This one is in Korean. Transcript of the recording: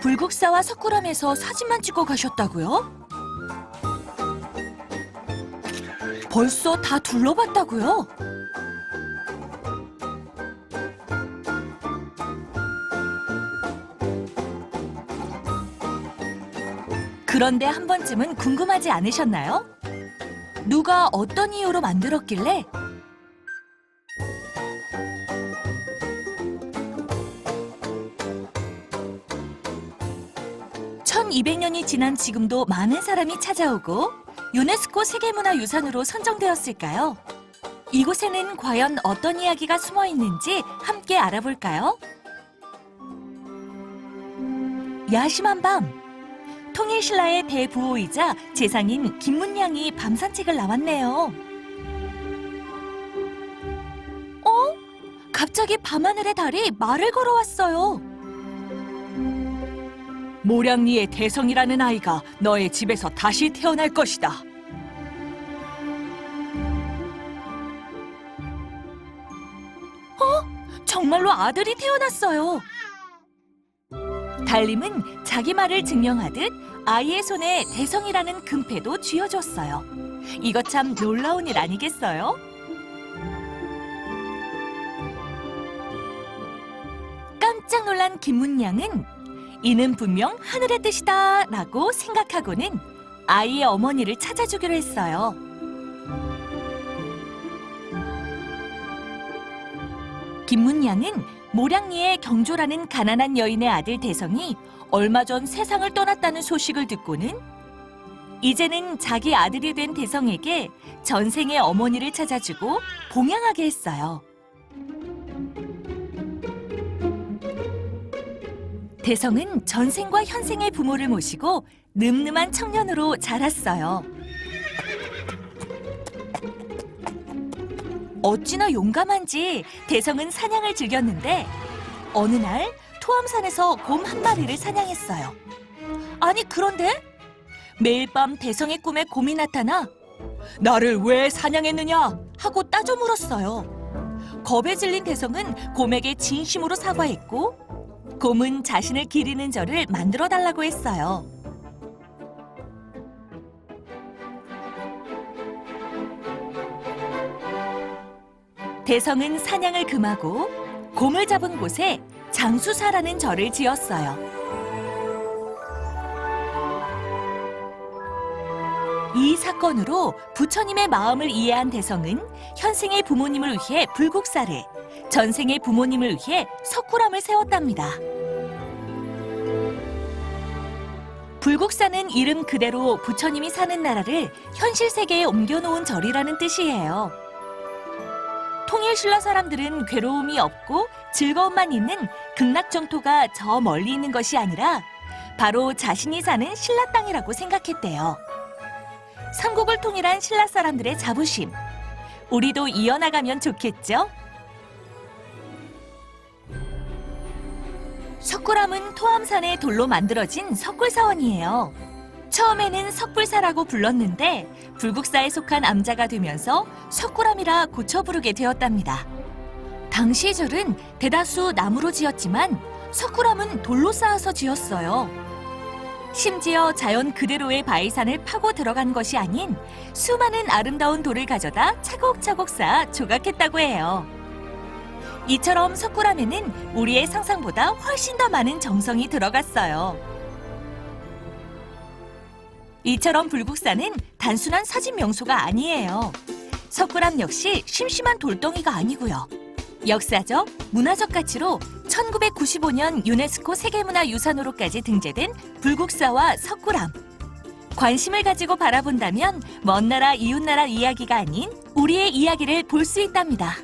불국사와 석굴암에서 사진만 찍고 가셨다고요? 벌써 다 둘러봤다고요? 그런데 한 번쯤은 궁금하지 않으셨나요? 누가 어떤 이유로 만들었길래 1200년이 지난 지금도 많은 사람이 찾아오고 유네스코 세계문화유산으로 선정되었을까요? 이곳에는 과연 어떤 이야기가 숨어 있는지 함께 알아볼까요? 야심한 밤 통일신라의 대부호이자 재상인 김문양이 밤 산책을 나왔네요. 어? 갑자기 밤하늘의 달이 말을 걸어왔어요. 모량리의 대성이라는 아이가 너의 집에서 다시 태어날 것이다. 어? 정말로 아들이 태어났어요. 달림은 자기 말을 증명하듯 아이의 손에 대성이라는 금패도 쥐어줬어요. 이거 참 놀라운 일 아니겠어요? 깜짝 놀란 김문양은 이는 분명 하늘의 뜻이다 라고 생각하고는 아이의 어머니를 찾아주기로 했어요. 김문양은 모량리의 경조라는 가난한 여인의 아들 대성이 얼마 전 세상을 떠났다는 소식을 듣고는 이제는 자기 아들이 된 대성에게 전생의 어머니를 찾아주고 봉양하게 했어요. 대성은 전생과 현생의 부모를 모시고 늠름한 청년으로 자랐어요. 어찌나 용감한지 대성은 사냥을 즐겼는데 어느 날 토암산에서 곰 한 마리를 사냥했어요. 아니 그런데 매일 밤 대성의 꿈에 곰이 나타나 나를 왜 사냥했느냐 하고 따져 물었어요. 겁에 질린 대성은 곰에게 진심으로 사과했고 곰은 자신을 기리는 저를 만들어 달라고 했어요. 대성은 사냥을 금하고 곰을 잡은 곳에 장수사라는 절을 지었어요. 이 사건으로 부처님의 마음을 이해한 대성은 현생의 부모님을 위해 불국사를, 전생의 부모님을 위해 석굴암을 세웠답니다. 불국사는 이름 그대로 부처님이 사는 나라를 현실 세계에 옮겨놓은 절이라는 뜻이에요. 통일신라 사람들은 괴로움이 없고 즐거움만 있는 극락정토가 저 멀리 있는 것이 아니라 바로 자신이 사는 신라 땅이라고 생각했대요. 삼국을 통일한 신라 사람들의 자부심. 우리도 이어나가면 좋겠죠? 석굴암은 토암산의 돌로 만들어진 석굴사원이에요. 처음에는 석불사라고 불렀는데 불국사에 속한 암자가 되면서 석굴암이라 고쳐 부르게 되었답니다. 당시 절은 대다수 나무로 지었지만 석굴암은 돌로 쌓아서 지었어요. 심지어 자연 그대로의 바위산을 파고 들어간 것이 아닌 수많은 아름다운 돌을 가져다 차곡차곡 쌓아 조각했다고 해요. 이처럼 석굴암에는 우리의 상상보다 훨씬 더 많은 정성이 들어갔어요. 이처럼 불국사는 단순한 사진 명소가 아니에요. 석굴암 역시 심심한 돌덩이가 아니고요. 역사적, 문화적 가치로 1995년 유네스코 세계문화유산으로까지 등재된 불국사와 석굴암. 관심을 가지고 바라본다면 먼 나라 이웃 나라 이야기가 아닌 우리의 이야기를 볼 수 있답니다.